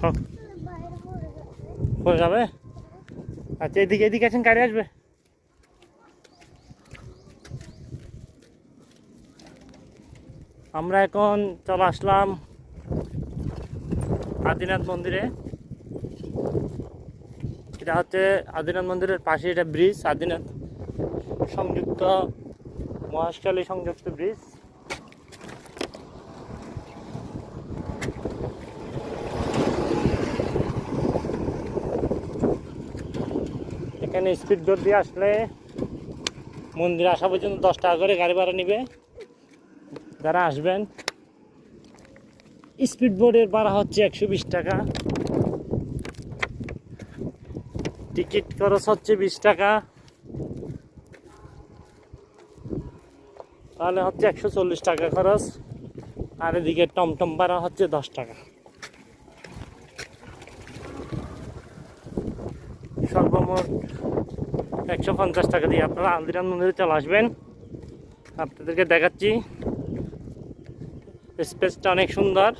হ্যাঁ, পড়ে যাবে? আচ্ছা এদিকে এদিকে আছেন গাড়ি আসবে। আমরা এখন চলে আসলাম আদিনাথ মন্দিরে। এটা হচ্ছে আদিনাথ মন্দিরের পাশে এটা ব্রিজ আদিনাথ সংযুক্ত মহাশকালী সংযুক্ত ব্রিজ এখানে স্পিড বোট দিয়ে আসলে মন্দির আসা পর্যন্ত দশ টাকা করে গাড়ি ভাড়া নিবে। যারা আসবেন স্পিড বোর্ডের ভাড়া হচ্ছে একশো বিশ টাকা। টিকিট খরচ হচ্ছে বিশ টাকা। তাহলে হচ্ছে একশো চল্লিশ টাকা খরচ। আর এদিকে টমটম ভাড়া হচ্ছে দশ টাকা। সর্বমোট একশো পঞ্চাশ টাকা দিয়ে আপনারা আন্দিরান মন্দিরে চলে আসবেন। আপনাদেরকে দেখাচ্ছি। স্পেসটা অনেক সুন্দর।